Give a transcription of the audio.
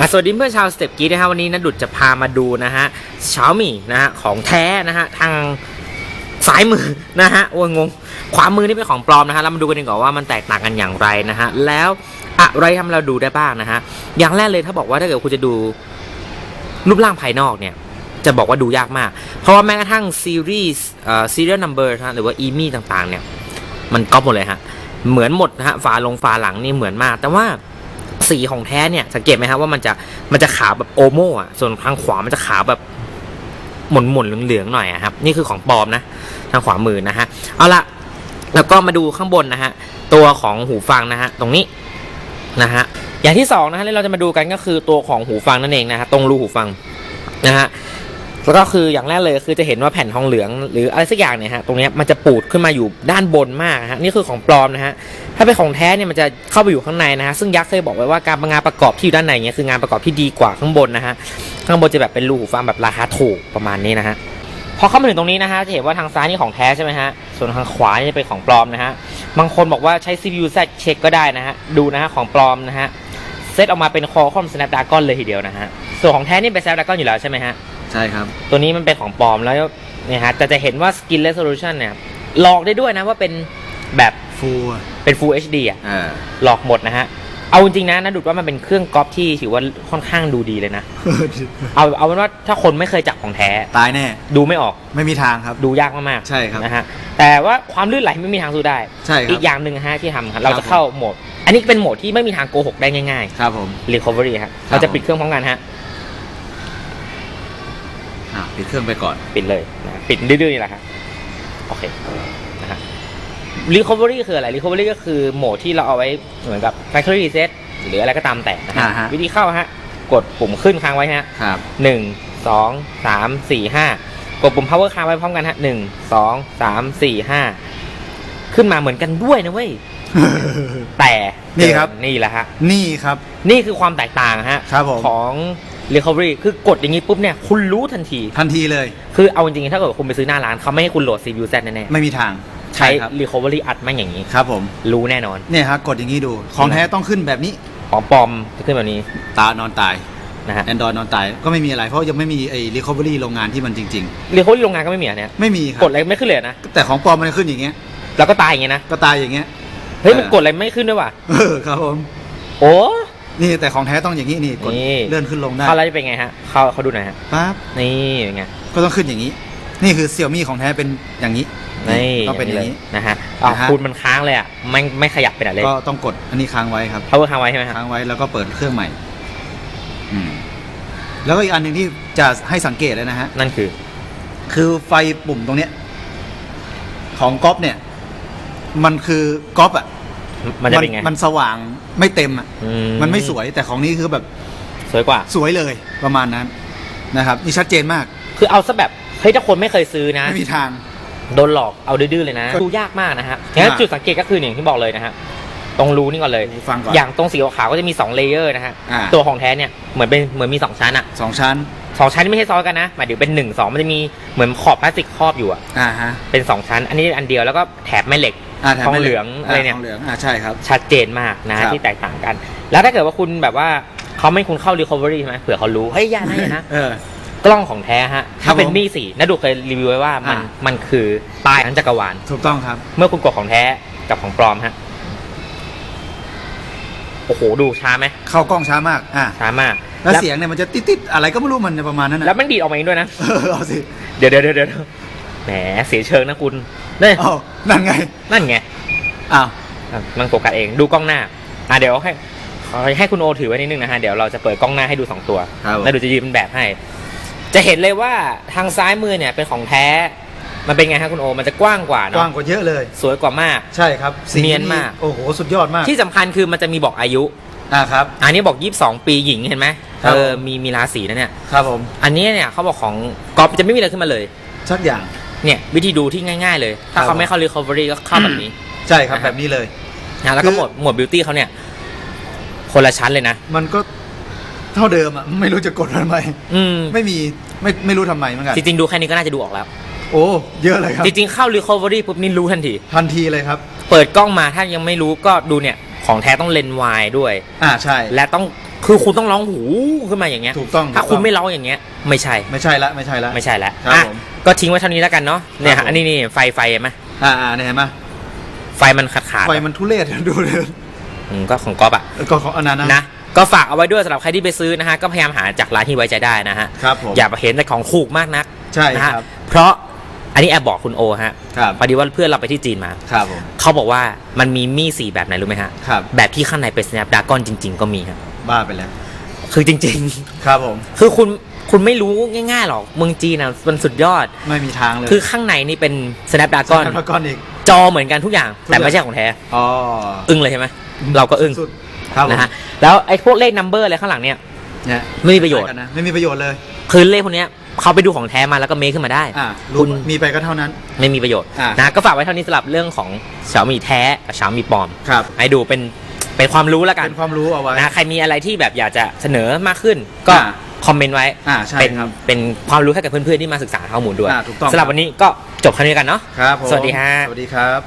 ่ะสวัสดีเพื่อนชาวสเต็ปกีนะฮะวันนี้นะดุดจะพามาดูนะฮะเชามี่นะฮะของแท้นะฮะทางซ้ายมือนะฮะโอ้ยงงขวามือนี่เป็นของปลอมนะฮะเรามาดูกันดีกว่าว่ามันแตกต่างกันอย่างไรนะฮะแล้วอะไรทำให้เราดูได้บ้างนะฮะอย่างแรกเลยถ้าบอกว่าถ้าเกิดคุณจะดูรูปร่างภายนอกเนี่ยจะบอกว่าดูยากมาก เพราะว่าแม้กระทั่งซีรีส์เอ่อ serial number นะฮะหรือว่าอีมี่ต่างๆ เนี่ย มันก๊อปหมดเลยฮะเหมือนหมดนะฮะฝาลงฝาหลังนี่เหมือนมาก แต่ว่า สีของแท้เนี่ยสังเกตไหมครับว่ามันจะมันจะขาวแบบโอโม่อะส่วนทางขวามันจะขาวแบบหมุนหมุนๆเหลืองๆหน่อยอะครับนี่คือของปลอมนะทางขวามือนะฮะเอาละแล้วก็มาดูข้างบนนะฮะตัวของหูฟังนะฮะตรงนี้นะฮะอย่างที่สองนะฮะที่เราจะมาดูกันก็คือตัวของหูฟังนั่นเองนะฮะตรงรูหูฟังนะฮะ แล้วก็คืออย่างแรกเลยคือจะเห็นว่าแผ่นทองเหลืองหรืออะไรสักอย่างเนี่ยฮะตรงนี้มันจะปูดขึ้นมาอยู่ด้านบนมากนะฮะนี่คือของปลอมนะฮะถ้าเป็นของแท้เนี่ยมันจะเข้าไปอยู่ข้างในนะฮะซึ่งยักษ์เคยบอกไว้ว่าการงานประกอบที่อยู่ด้านในเนี่ยคืองานประกอบที่ดีกว่าข้างบนนะฮะข้างบนจะแบบเป็นรูหูฟังแบบราคาถูกประมาณนี้นะฮะพอเข้ามาถึงตรงนี้นะฮะจะเห็นว่าทางซ้ายนี่ของแท้ใช่ไหมฮะส่วนทางขวานี่เป็นของปลอมนะฮะบางคนบอกว่าใช้ CPU Z เช็คก็ได้นะฮะดูนะฮะของปลอมนะฮะเซตออกมาเป็น Qualcomm Snapdragon เลยทีเดียวนะฮะส่วนของแท้นี่เป็น Snapdragon อยู่แล้วใช่ไหมฮะ ใช่ครับ ตัวนี้มันเป็นของปลอมแล้วเนี่ยฮะแต่จะเห็นว่า Skin Resolution เนี่ยหลอกได้ด้วยนะว่าเป็นแบบฟูเป็น Full HD อะอ่าหลอกหมดนะฮะ เอาจริงๆนะนะดูดว่ามันเป็นเครื่องก๊อปที่ถือว่าค่อนข้างดูดีเลยนะ เอาเอาเป็นว่าถ้าคนไม่เคยจับของแท้ ตายแน่ ดูไม่ออกไม่มีทางครับ ดูยากมากๆใช่ครับนะฮะแต่ว่าความลื่นไหลไม่มีทางสู้ได้ ใช่ครัอีบกอย่างหนึ่งนะฮะที่ทำครับเราครัจะบเข้าโหมด อันนี้เป็นโหมดที่ไม่มีทางโกหกได้ง่ายครับผมๆ recovery ฮะครับเราจะปิดเครื่องพร้อมกันฮะอ่า ปิดเครื่องไปก่อน ปิดเลยนะปิดดื้อๆนี่แหละครับโอเคนะฮะ recovery คืออะไร recovery ก็คือโหมดที่เราเอาไว้เหมือนกับ factory reset หรืออะไรก็ตามแต่นะฮะอ่าฮะ วิธีเข้าฮะ กดปุ่มขึ้นค้างไว้ฮะครับ หนึ่งสองสามสี่ห้ากดปุ่ม power ค้างไว้พร้อมกันฮะหนึ่งสองสามสี่ห้าขึ้นมาเหมือนกันด้วยนะเว้ย แต่นี่ครับ นี่แหละฮะ นี่ครับ นี่คือความแตกต่างฮะ ครับผม ของ recovery คือกดอย่างนี้ปุ๊บเนี่ยคุณรู้ทันที ทันทีเลย คือเอาจริงๆถ้าเกิดคุณไปซื้อหน้าร้านเขาไม่ให้คุณโหลด CPU Z แน่ไม่มีทางๆใช้ครับ recovery อัดแม่งอย่างนี้ครับผมรู้แน่นอนเนี่ยครับกดอย่างนี้ดูของแท้ต้องขึ้นแบบนี้ของปลอมจะขึ้นแบบนี้ตานอนตายนะฮะแอนดรอยนอนตายก็ไม่มีอะไรเพราะยังไม่มีไอ้ recovery โรงงานที่มันจริง recovery โรงงานก็ไม่มีอะเนี่ยๆไม่มีครักดอะไรไม่ขึ้นเลยนะแต่ของปลอมมันจะขึ้นอย่างเงี้ยแล้วก็ตายอย่างเงี้ยนะก็ตายอย่างเงี้ยเฮ้ยมันเออกดอะไรไม่ขึ้นด้วยว่ะเออครับผมโอ้ นี่แต่ของแท้ต้องอย่างนี้นี่กดนี่ เลื่อนขึ้นลงได้เข้าแล้วจะเป็นไงฮะเข้าเขาดูหน่อยฮะปั๊บนี่เป็นไง ก็ต้องขึ้นอย่างนี้ นี่คือเสี่ยมี่ของแท้เป็นอย่างนี้นี่ต้องเป็นอย่างนี้นี้นะฮะอะนะฮะคุณมันค้างเลยอะไม่ไม่ขยับไปไหนเลย ก็ต้องกดอันนี้ค้างไว้ครับ power ค้างไว้ใช่ไหมครับ ค้างไว้แล้วก็เปิดเครื่องใหม่อืมแล้วก็อีกอันหนึ่งที่จะให้สังเกตเลยนะฮะ นั่นคือ คือไฟปุ่มตรงเนี้ย ของก๊อฟเนี่ย มันคือก๊อฟอะ มันจะเป็นไง มันสว่างไม่เต็มอะอืมันไม่สวยแต่ของนี้คือแบบสวยกว่า สวยเลยประมาณนั้นนะครับนี่ชัดเจนมากคือเอาซะแบบเฮ้ยถ้าคนไม่เคยซื้อนะ ไม่มีทาง โดนหลอกเอาดื้อๆเลยนะก็ดูยากมากนะฮะงั้นอ่าจุดสังเกตก็คืออย่างที่บอกเลยนะฮะตรงรูนี่ก่อนเลยฟังก่อนอย่างตรงสีขาวๆก็จะมี2เลเยอร์นะฮะอ่า ตัวของแท้เนี่ยเหมือนเป็นเหมือนมี2ชั้นอะสองชั้นสองชั้นไม่ใช่ซ้อนกันนะหมายถึงเป็น1 2มันจะมีเหมือนขอบพลาสติกครอบอยู่อะอ่าฮะเป็น2ชั้น อันนี้อันเดียวแล้วก็แถบแม่เหล็ก อ่าแถมทองไม่เหลืองอะไรเนี่ยทองเหลืองอ่าใช่ครับ ชัดเจนมากนะครับที่แตกต่างกัน แล้วถ้าเกิดว่าคุณแบบว่าเขาไม่คุณเข้า recovery ใช่ไหมเผื่อเขารู้เฮ้ยอย่านะอย่านะเออกล้องของแท้ฮะครัถ้าบเป็นผมมี่สี่นะดูเคยรีวิวไว้ว่ามันอ่ามันคือตายทั้งจักรวาลถูกต้องครับ เมื่อคุณกดของแท้กับของปลอมฮะโอ้โหดูช้าไหมเข้ากล้องช้ามากอ่าช้ามาก แล้วเสียงเนี่ยมันจะติดๆอะไรก็ไม่รู้มันจะประมาณนั้นนะแล้วมันดีดออกมาเองด้วยนะเออเอาสิเดี๋ยวเดี๋ยวเดี๋ยวเดี๋ยว แหมเสียเชิงนะคุณเนี่ยอ้าวนั่นไงนั่นไงอ้าวอะมันโฟกัสเองดูกล้องหน้า อะเดี๋ยวให้ขอให้คุณโอถือไว้นิดนึงนะฮะเดี๋ยวเราจะเปิดกล้องหน้าให้ดูสองตัว ครับผมแล้วดูจะยืนเป็นแบบให้ จะเห็นเลยว่าทางซ้ายมือเนี่ยเป็นของแท้ มันเป็นไงฮะคุณโอ มันจะกว้างกว่ากว้างเนาะกว่าเยอะเลย สวยกว่ามาก ใช่ครับสีเนียนมาก โอ้โห สุดยอดมากที่สำคัญคือมันจะมีบอกอายุ อ่าครับ อันนี้บอก 22 ปีหญิงเห็นไหมครับ เออมีมีราศีนะเนี่ย ครับผม อันนี้เนี่ยเขาบอกของกอล์ฟจะไม่มีอะไรขึ้นมาเลย สักอย่าง เนี่ยวิธีดูที่ง่าย ๆ เลย ถ้าครับเขาไม่เข้า recovery ก็เข้าแบบนี้ใช่ครับนะฮะแบบนี้เลยนะแล้วก็คือหมวดหมวด beauty เขาเนี่ย คนละชั้นเลยนะ มันก็เท่าเดิมอะไม่รู้จะกดทำไมอืมไม่มีไม่ไม่รู้ทำไมเหมือนกันจริงๆดูแค่นี้ก็น่าจะดูออกแล้ว โอ้เยอะเลยครับ จริงๆเข้า recovery ปุ๊บนี่รู้ทันที ทันทีเลยครับ เปิดกล้องมาถ้ายังไม่รู้ก็ดูเนี่ยของแท้ต้องเลนส์วายด้วย อ่าใช่ และต้อง คือคุณต้องร้องหูขึ้นมาอย่างเงี้ย ถูกต้องถ้าถูกคุณต้องไม่ร้องอย่างเงี้ย ไม่ใช่ ไม่ใช่ละไม่ใช่ละไม่ใช่แล้วครับอะผมก็ทิ้งไว้เท่านี้แล้วกันเนาะ เนี่ยครัฮะบผมอันนี้นี่ไฟไฟเห็นไหมอ่าอ่าเนี่ยเห็นไหมไฟมันขาดขาดไฟมันทุเรศดูเลยอืมก็ของก๊อฟอะก็ของอันนั้นนะนะ ก็ฝากเอาไว้ด้วยสำหรับใครที่ไปซื้อนะฮะ ก็พยายามหาจากร้านที่ไว้ใจได้นะฮะ ครับผม อย่าไปเห็นแต่ของถูกมากนัก ใช่นะฮะครับ เพราะอันนี้แอบบอกคุณโอฮะครับพอดีว่าเพื่อนเราไปที่จีนมาครับผมเขาบอกว่ามันมีมี่สี่แบบไหนรู้ไหมฮะครับแบบที่ข้างในเป็น snapdragon จริง ๆ ก็มีครับ บ้าไปแล้ว คือจริง ครับผม ๆ คือคุณคุณไม่รู้ง่ายๆหรอกเมืองจีนนะมันสุดยอด ไม่มีทางเลยคือข้างในนี่เป็น snapdragon แล้วก้อนอีก จอเหมือนกันทุกอย่างทุกอย่าง แต่ไม่ใช่ของแท้ อ๋ออึ้งเลยใช่ไหมเราก็อึ้งสุดครับผมนะฮะแล้วไอ้พวกเลขนัมเบอร์อะไรข้างหลังเนี่ย เนี่ยไม่มีประโยชน์ใช่กันนะไม่มีประโยชน์เลย คือเลขพวกเนี้ยเขาไปดูของแท้มาแล้วก็เมคขึ้นมาได้ อ่าคุรู้ณมีไปก็เท่านั้น ไม่มีประโยชน์อะ นะก็ฝากไว้เท่านี้สำหรับเรื่องของเฉามีแท้กับเฉามีปลอม ครับ ให้ดูเป็น เป็นความรู้แล้วกันเป็นความรู้เอาไว้นะใครมีอะไรที่แบบอยากจะเสนอมากขึ้นก็อะคอมเมนต์ไว้อ่าใช่เป็นครับเป็นความรู้ให้กับเพื่อนๆที่มาศึกษาข้อมูลด้วยอะถูกต้องสำหรับวันนี้ก็จบแค่นี้กันเนาะครับผมสวัสดีฮะสวัสดีครับ